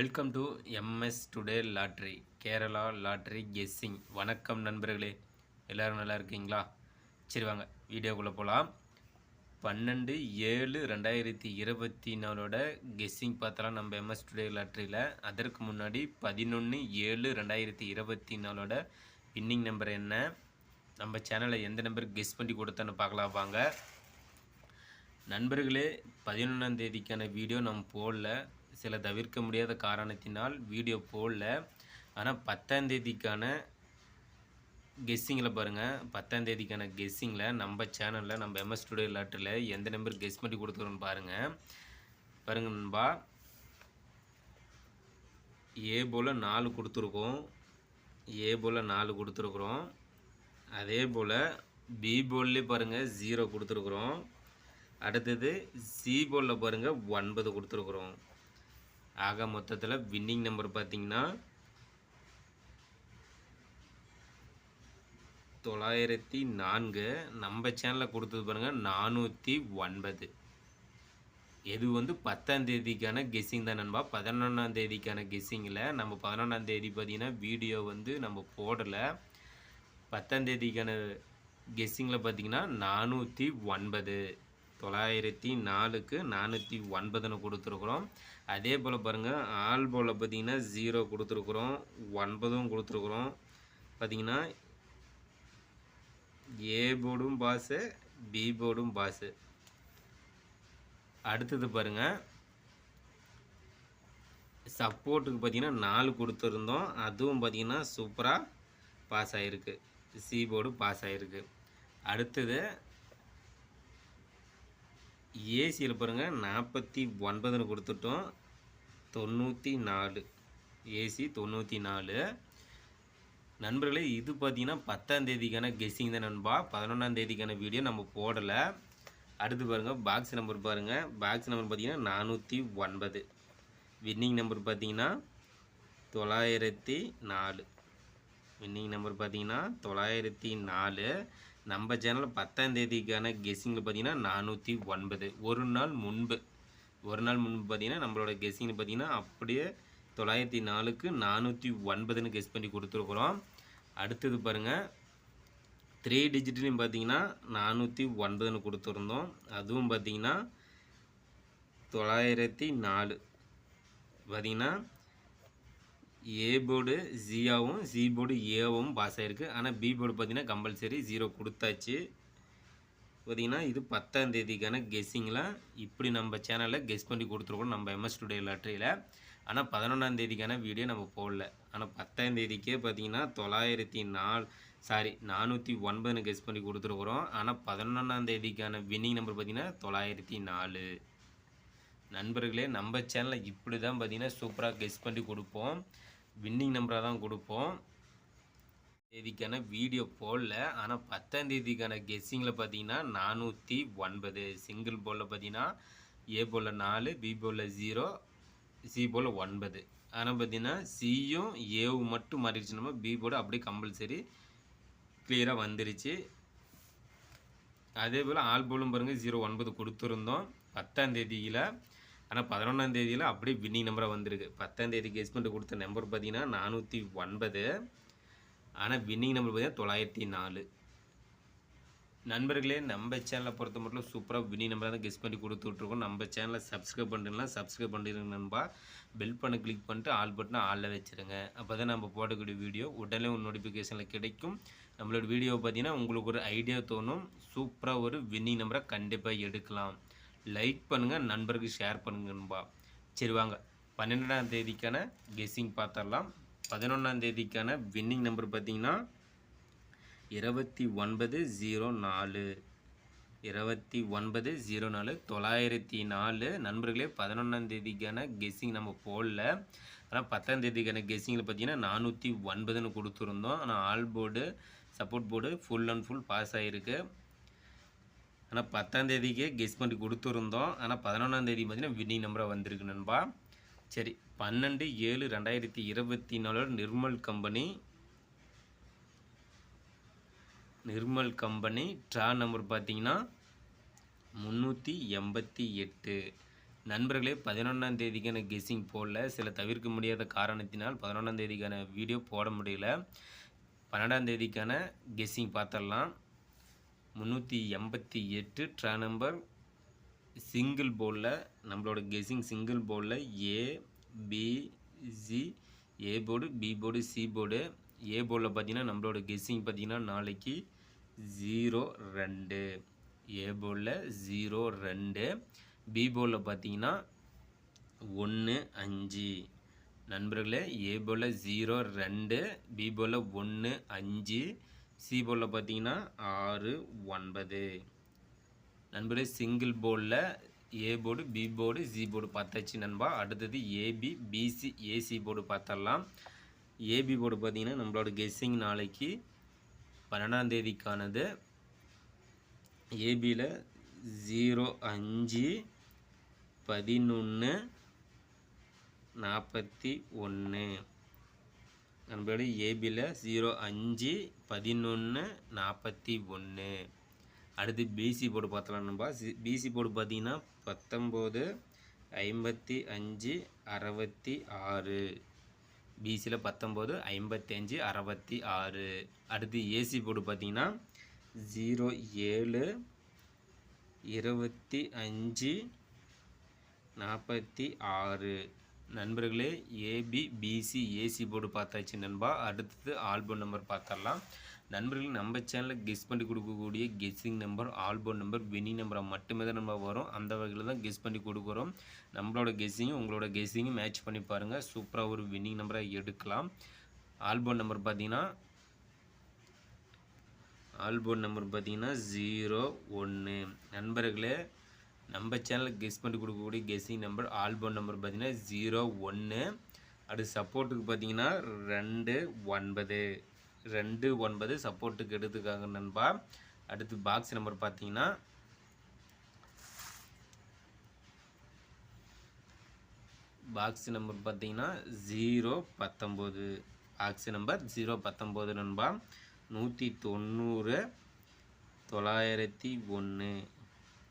Welcome to MS today lottery Kerala lottery guessing வணக்கம் நண்பர்களே. எல்லோரும் நல்லா இருக்கீங்களா? சரி வாங்க வீடியோக்குள்ளே போகலாம் பன்னெண்டு ஏழு ரெண்டாயிரத்தி இருபத்தி நாலோட கெஸ்ஸிங் பார்த்தலாம் நம்ம எம்எஸ் டுடே லாட்ரியில் அதற்கு முன்னாடி பதினொன்று ஏழு ரெண்டாயிரத்தி இருபத்தி நாலோட வின்னிங் நம்பர் என்ன? நம்ம சேனலை எந்த நம்பருக்கு கெஸ் பண்ணி கொடுத்தான்னு பார்க்கலாம் வாங்க. நண்பர்களே பதினொன்றாம் தேதிக்கான வீடியோ நம்ம போடல. சில தவிர்க்க முடியாத காரணத்தினால் வீடியோ போடல. ஆனால் பத்தாம் தேதிக்கான கெஸ்ஸிங்கில் பாருங்கள் பத்தாம் தேதிக்கான கெஸ்ஸிங்கில் நம்ம சேனலில் நம்ம எம்எஸ் ஸ்டுடியோ லாட்டில் எந்த நம்பர் கெஸ் பண்ணி கொடுத்துருன்னு பாருங்கள் பாருங்க நண்பா. ஏ போல் நாலு கொடுத்துருக்கோம். ஏ போல் நாலு கொடுத்துருக்குறோம். அதே போல் பி போல்லே பாருங்கள் ஜீரோ கொடுத்துருக்குறோம். அடுத்தது சி போலில் பாருங்கள் ஒன்பது கொடுத்துருக்குறோம். ஆக மொத்தத்தில் வின்னிங் நம்பர் பார்த்தீங்கன்னா தொள்ளாயிரத்தி நான்கு. நம்ம சேனலில் கொடுத்தது பாருங்கள் நானூற்றி ஒன்பது. இது வந்து பத்தாம் தேதிக்கான கெஸ்ஸிங் தான் நண்பா. பதினொன்றாம் தேதிக்கான கெஸ்ஸிங்கில் நம்ம பதினொன்றாம் தேதி பார்த்திங்கன்னா வீடியோ வந்து நம்ம போடலை. பத்தாம் தேதிக்கான கெஸ்ஸிங்கில் பார்த்தீங்கன்னா நானூற்றி ஒன்பது. தொள்ளாயிரத்தி நாலுக்கு நானூற்றி ஒன்பதுன்னு கொடுத்துருக்குறோம். அதே போல் பாருங்கள் ஆல் போல் பார்த்தீங்கன்னா ஜீரோ கொடுத்துருக்குறோம் ஒன்பதும் கொடுத்துருக்குறோம். பார்த்தீங்கன்னா ஏ போர்டும் பாஸு பி போர்டும் பாஸு அடுத்தது பாருங்கள் சப்போர்ட்டுக்கு பார்த்தீங்கன்னா நாலு கொடுத்துருந்தோம். அதுவும் பார்த்தீங்கன்னா சூப்பராக பாஸ் ஆகிருக்கு சி போர்டு பாஸ் ஆகிருக்கு அடுத்தது ஏசியில் பாருங்கள் நாற்பத்தி ஒன்பதுன்னு கொடுத்துட்டோம். தொண்ணூற்றி நாலு. ஏசி தொண்ணூற்றி நாலு. நண்பர்களே இது பார்த்தீங்கன்னா பத்தாம் தேதிக்கான கெஸ்ஸிங் தான் நண்பா. பதினொன்றாம் தேதிக்கான வீடியோ நம்ம போடலை. அடுத்து பாருங்கள் பாக்ஸ் நம்பர் பாருங்கள் பாக்ஸ் நம்பர் பார்த்தீங்கன்னா நானூற்றி ஒன்பது. வின்னிங் நம்பர் பார்த்தீங்கன்னா தொள்ளாயிரத்தி நாலு. வின்னிங் நம்பர் பார்த்தீங்கன்னா தொள்ளாயிரத்தி நாலு. நம்ம சேனலில் பத்தாம் தேதிக்கான கெஸ்ஸிங்கில் பார்த்தீங்கன்னா நானூற்றி ஒன்பது. ஒரு நாள் முன்பு. ஒரு நாள் முன்பு பார்த்தீங்கன்னா நம்மளோட கெஸ்ஸிங்கில் பார்த்தீங்கன்னா அப்படியே தொள்ளாயிரத்தி நாலுக்கு நானூற்றி ஒன்பதுன்னு கெஸ் பண்ணி கொடுத்துருக்குறோம். அடுத்தது பாருங்கள் த்ரீ டிஜிட்லையும் பார்த்தீங்கன்னா நானூற்றி ஒன்பதுன்னு கொடுத்துருந்தோம். அதுவும் பார்த்தீங்கன்னா தொள்ளாயிரத்தி நாலு. பார்த்தீங்கன்னா ஏ போர்டு ஜியாவும் சி போர்டு ஏவும் பாஸ் ஆகிருக்கு ஆனால் பி போர்டு பார்த்தீங்கன்னா கம்பல்சரி ஜீரோ கொடுத்தாச்சு. பார்த்தீங்கன்னா இது பத்தாம் தேதிக்கான கெஸ்ஸிங்கில் இப்படி நம்ம சேனலில் கெஸ் பண்ணி கொடுத்துருக்கோம் நம்ம எம்எஸ் டுடே லாட்ரியில் ஆனால் பதினொன்றாம் தேதிக்கான வீடியோ நம்ம போடல. ஆனால் பத்தாம் தேதிக்கே பார்த்தீங்கன்னா தொள்ளாயிரத்தி நாலு சாரி நானூற்றி ஒன்பதுன்னு கெஸ் பண்ணி கொடுத்துருக்குறோம். ஆனால் பதினொன்றாம் தேதிக்கான வின்னிங் நம்பர் பார்த்தீங்கன்னா தொள்ளாயிரத்தி நாலு. நண்பர்களே நம்ம சேனலில் இப்படி தான் பார்த்தீங்கன்னா சூப்பராக கெஸ் பண்ணி கொடுப்போம். வின்னிங் நம்பராக தான் கொடுப்போம். தேதிக்கான வீடியோ போடல. ஆனால் பத்தாம் தேதிக்கான கெஸ்ஸிங்கில் பார்த்தீங்கன்னா நானூற்றி ஒன்பது. சிங்கிள் போலில் பார்த்தீங்கன்னா ஏ போல் நாலு பி போலில் ஜீரோ சி போல் ஒன்பது. ஆனால் பார்த்தீங்கன்னா சியும் ஏவும் மட்டும் மாறிடுச்சுனோமா பி போர்டு அப்படியே கம்பல்சரி கிளியராக வந்துருச்சு. அதே போல் ஆல் போலும் பாருங்கள் ஜீரோ ஒன்பது கொடுத்துருந்தோம். பத்தாம் தேதியில் ஆனால் பதினொன்றாம் தேதியில் அப்படியே வின்னிங் நம்பராக வந்திருக்கு. பத்தாம் தேதி கெஸ் பண்ணிட்டு கொடுத்த நம்பர் பார்த்தீங்கன்னா நானூற்றி ஒன்பது. ஆனால் வின்னிங் நம்பர் பார்த்தீங்கன்னா தொள்ளாயிரத்தி நாலு. நண்பர்களே நம்ம சேனலை பொறுத்த மட்டும் சூப்பராக வின்னிங் நம்பராக தான் கெஸ் பண்ணி கொடுத்துட்ருக்கோம். நம்ம சேனலை சப்ஸ்கிரைப் பண்ணுறீங்களா சப்ஸ்கிரைப் பண்ணிடுங்க நண்பா? பெல் பண்ண கிளிக் பண்ணிட்டு ஆல் பட்டனை ஆளில் வச்சுருங்க. அப்போ தான் நம்ம போடக்கூடிய வீடியோ உடனே ஒரு நோட்டிஃபிகேஷனில் கிடைக்கும். நம்மளோட வீடியோ பார்த்தீங்கன்னா உங்களுக்கு ஒரு ஐடியா தோணும். சூப்பராக ஒரு வின்னிங் நம்பரை கண்டிப்பாக எடுக்கலாம். லைக் பண்ணுங்கள் நண்பருக்கு ஷேர் பண்ணுங்க நண்பா சரி வாங்க. பன்னெண்டாம் தேதிக்கான கெஸ்ஸிங் பார்த்துடலாம் பதினொன்றாம் தேதிக்கான வின்னிங் நம்பர் பார்த்தீங்கன்னா இருபத்தி ஒன்பது ஜீரோ நாலு இருபத்தி ஒன்பது ஜீரோ நாலு தொள்ளாயிரத்தி நாலு. நண்பர்களே பதினொன்றாம் தேதிக்கான கெஸ்ஸிங் நம்ம போடல. ஆனால் பத்தாம் தேதிக்கான கெஸ்ஸிங்கில் பார்த்தீங்கன்னா நானூற்றி ஒன்பதுன்னு கொடுத்துருந்தோம். ஆனால் all board support board full and full pass ஆகிருக்கு ஆனால் பத்தாந்தேதிக்கே கெஸ் பண்ணி கொடுத்துருந்தோம். ஆனால் பதினொன்றாந்தேதி பார்த்தீங்கன்னா வின்னிங் நம்பராக வந்திருக்கு நண்பா. சரி பன்னெண்டு ஏழு ரெண்டாயிரத்தி இருபத்தி நாலோட Nirmal company Nirmal company draw number பார்த்தீங்கன்னா முந்நூற்றி எண்பத்தி எட்டு. நண்பர்களே பதினொன்றாம் தேதிக்கான கெஸ்ஸிங் போடல. சில தவிர்க்க முடியாத காரணத்தினால் பதினொன்றாம் தேதிக்கான வீடியோ போட முடியல. பன்னெண்டாம் தேதிக்கான கெஸ்ஸிங் பார்த்துடலாம். முந்நூற்றி எண்பத்தி எட்டு ட்ரா நம்பர் சிங்கிள் போர்டில் நம்மளோட கெஸ்ஸிங் சிங்கிள் போர்டில் A B G A board B board C board ஏ போர்டில் பார்த்தீங்கன்னா நம்மளோட கெஸ்ஸிங் பார்த்தீங்கன்னா நாளைக்கு ஜீரோ ரெண்டு. ஏ போர்டில் ஜீரோ ரெண்டு. பி போர்டில் பார்த்தீங்கன்னா ஒன்று அஞ்சு. நண்பர்களே ஏ போர்டில் ஜீரோ ரெண்டு. பி போர்டில் ஒன்று அஞ்சு. சி போர்டில் பார்த்தீங்கன்னா ஆறு ஒன்பது. நண்பர்களே சிங்கிள் போர்டில் A board B board C board பார்த்தாச்சு நண்பா. அடுத்தது ஏபி பிசி ஏசி போர்டு பார்த்தரலாம் ஏபி போர்டு பார்த்தீங்கன்னா நம்மளோட கெஸ்ஸிங் நாளைக்கு பன்னெண்டாம் தேதிக்கானது. ஏபியில் ஜீரோ அஞ்சு பதினொன்று நாற்பத்தி ஒன்று நம்மளோட ஏபியில் ஜீரோ அஞ்சு பதினொன்று நாற்பத்தி ஒன்று அடுத்து பிசி போர்டு பார்த்தலாம் நண்பா. பிசி போர்டு பார்த்தீங்கன்னா பத்தொம்போது ஐம்பத்தி அஞ்சு அறுபத்தி ஆறு. பிசியில் பத்தொம்போது ஐம்பத்தி அஞ்சு அறுபத்தி ஆறு. அடுத்து ஏசி போர்டு பார்த்தீங்கன்னா ஜீரோ ஏழு இருபத்தி அஞ்சு நாற்பத்தி ஆறு. நண்பர்களே ஏபி பிசி ஏசி போர்டு பார்த்தாச்சு நண்பா. அடுத்தது ஆல்பம் நம்பர் பார்த்துடலாம். நண்பர்கள் நம்ம சேனலில் கெஸ் பண்ணி கொடுக்கக்கூடிய guessing number album number winning நம்பரை மட்டுமே தான் நம்ம வரும். அந்த வகையில் தான் கெஸ் பண்ணி கொடுக்குறோம். நம்மளோட கெஸ்ஸிங்கும் உங்களோட கெஸ்ஸிங்கும் மேட்ச் பண்ணி பாருங்கள் சூப்பராக ஒரு வின்னிங் நம்பரை எடுக்கலாம். ஆல்பம் நம்பர் பார்த்தீங்கன்னா ஆல்பம் நம்பர் பார்த்தீங்கன்னா ஜீரோ ஒன்று நண்பர்களே நம்ம சேனலுக்கு கெஸ் பண்ணி கொடுக்கக்கூடிய கெஸ்ஸிங் நம்பர் ஆல்பம் நம்பர் பார்த்தீங்கன்னா ஜீரோ ஒன்று அடுத்து சப்போர்ட்டுக்கு பார்த்தீங்கன்னா ரெண்டு ஒன்பது. ரெண்டு ஒன்பது சப்போர்ட்டுக்கு எடுத்துக்காங்க நண்பா. அடுத்து பாக்ஸ் நம்பர் பார்த்தீங்கன்னா பாக்ஸ் நம்பர் பார்த்தீங்கன்னா ஜீரோ பத்தொம்போது பாக்ஸ் நம்பர் ஜீரோ பத்தொம்போது நண்பா. நூற்றி தொண்ணூறு தொள்ளாயிரத்தி ஒன்று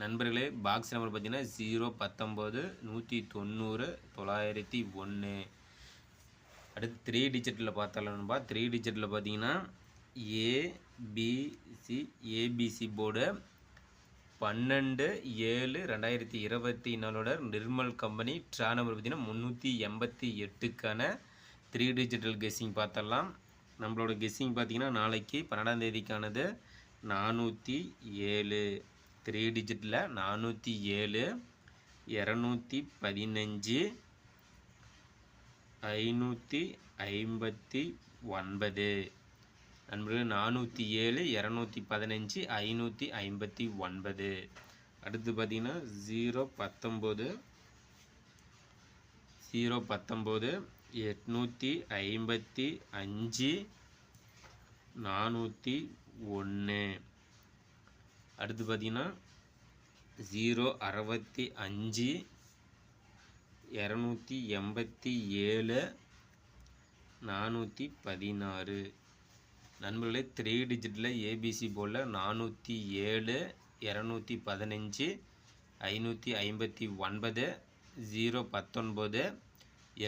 நண்பர்களே பாக்ஸ் நம்பர் பார்த்தீங்கன்னா ஜீரோ பத்தொம்போது நூற்றி தொண்ணூறு தொள்ளாயிரத்தி ஒன்று. அடுத்து த்ரீ டிஜிட்டில் பார்த்தாலும்பா த்ரீ டிஜிட்டில் பார்த்தீங்கன்னா ஏபிசி ஏபிசி போர்டு பன்னெண்டு ஏழு ரெண்டாயிரத்தி இருபத்தி நாலோட நிர்மல் கம்பெனி ட்ரா நம்பர் பார்த்தீங்கன்னா முந்நூற்றி எண்பத்தி எட்டுக்கான த்ரீ டிஜிட்டல் கெஸ்ஸிங் பார்த்தரலாம் நம்மளோட கெஸ்ஸிங் பார்த்தீங்கன்னா நாளைக்கு பன்னெண்டாம் தேதிக்கானது நானூற்றி ஏழு. த்ரீ டிஜிட்டில் நானூற்றி ஏழு இரநூத்தி பதினஞ்சு ஐநூற்றி ஐம்பத்தி ஒன்பது. நண்பர்கள் நானூற்றி ஏழு இரநூத்தி பதினஞ்சு ஐநூற்றி ஐம்பத்தி ஒன்பது. அடுத்து பார்த்தீங்கன்னா ஜீரோ பத்தொம்போது ஜீரோ பத்தொம்போது எட்நூற்றி ஐம்பத்தி அஞ்சு நானூற்றி ஒன்று அடுத்து பார்த்தீங்கன்னா ஜீரோ அறுபத்தி அஞ்சு இரநூத்தி எண்பத்தி ஏழு நானூற்றி பதினாறு. நண்பர்களே த்ரீ டிஜிட்டில் ஏபிசி போல் நானூற்றி ஏழு இரநூத்தி பதினஞ்சு ஐநூற்றி ஐம்பத்தி ஒன்பது ஜீரோ பத்தொன்பது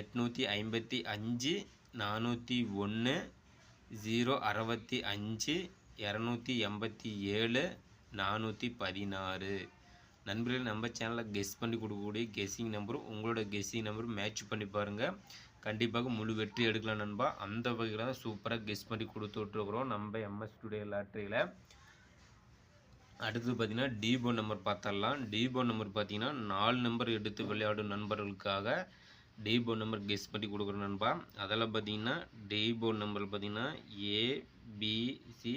எட்நூற்றி ஐம்பத்தி அஞ்சு நானூற்றி ஒன்று ஜீரோ அறுபத்தி அஞ்சு இரநூத்தி எண்பத்தி ஏழு நானூற்றி பதினாறு. நண்பர்கள் நம்ம சேனலில் கெஸ் பண்ணி கொடுக்கக்கூடிய கெஸ்ஸிங் நம்பரும் உங்களோட கெஸ்ஸிங் நம்பரும் மேட்ச் பண்ணி பாருங்கள் கண்டிப்பாக முழு வெற்றி எடுக்கலாம் நண்பா. அந்த வகையில் தான் சூப்பராக கெஸ் பண்ணி கொடுத்து விட்ருக்குறோம் நம்ம எம்எஸ் டுடே லாட்ரியில் அடுத்து பார்த்தீங்கன்னா டிபோ நம்பர் பார்த்தரலாம் டிபோ நம்பர் பார்த்திங்கன்னா நாலு நம்பர் எடுத்து விளையாடும் நண்பர்களுக்காக டிபோ நம்பர் கெஸ் பண்ணி கொடுக்குறோம் நண்பா. அதெல்லாம் பார்த்தீங்கன்னா டிபோ நம்பர் பார்த்திங்கன்னா ஏபிசி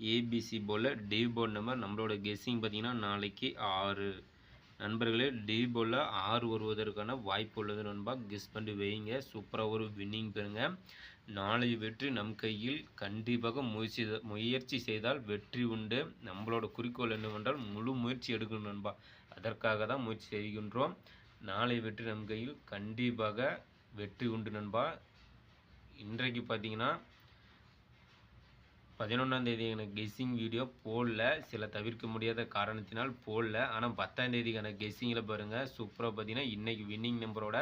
ஏபிசி போல் டி போர்ட் நம்பர் நம்மளோட கெஸ்ஸிங் பார்த்தீங்கன்னா நாளைக்கு ஆறு. நண்பர்களே டி போர்டில் ஆறு வருவதற்கான வாய்ப்பு உள்ளது நண்பா. கெஸ் பண்ணி வைங்க சூப்பராக ஒரு வின்னிங் பெறுங்க. நாளை வெற்றி நம் கையில் கண்டிப்பாக முயற்சி முயற்சி செய்தால் வெற்றி உண்டு. நம்மளோட குறிக்கோள் என்னவென்றால் முழு முயற்சி எடுக்கணும் நண்பா. அதற்காக தான் முயற்சி செய்கின்றோம். நாளை வெற்றி நம் கையில் கண்டிப்பாக வெற்றி உண்டு நண்பா. இன்றைக்கு பார்த்தீங்கன்னா பதினொன்றாம் தேதி எனக்கு கெஸ்ஸிங் வீடியோ போடல. சில தவிர்க்க முடியாத காரணத்தினால் போடல. ஆனால் பத்தாம்தேதிக்கான கெஸ்ஸிங்கில் பாருங்கள் சூப்பராக பார்த்தீங்கன்னா இன்றைக்கி வின்னிங் நம்பரோட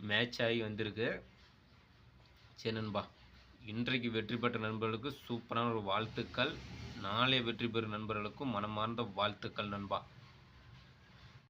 மேட்ச் ஆகி வந்திருக்கு. சரி நண்பா. இன்றைக்கு வெற்றி பெற்ற நண்பர்களுக்கு சூப்பரான ஒரு வாழ்த்துக்கள். நாளைய வெற்றி பெறும் நண்பர்களுக்கும் மனமார்ந்த வாழ்த்துக்கள் நண்பா.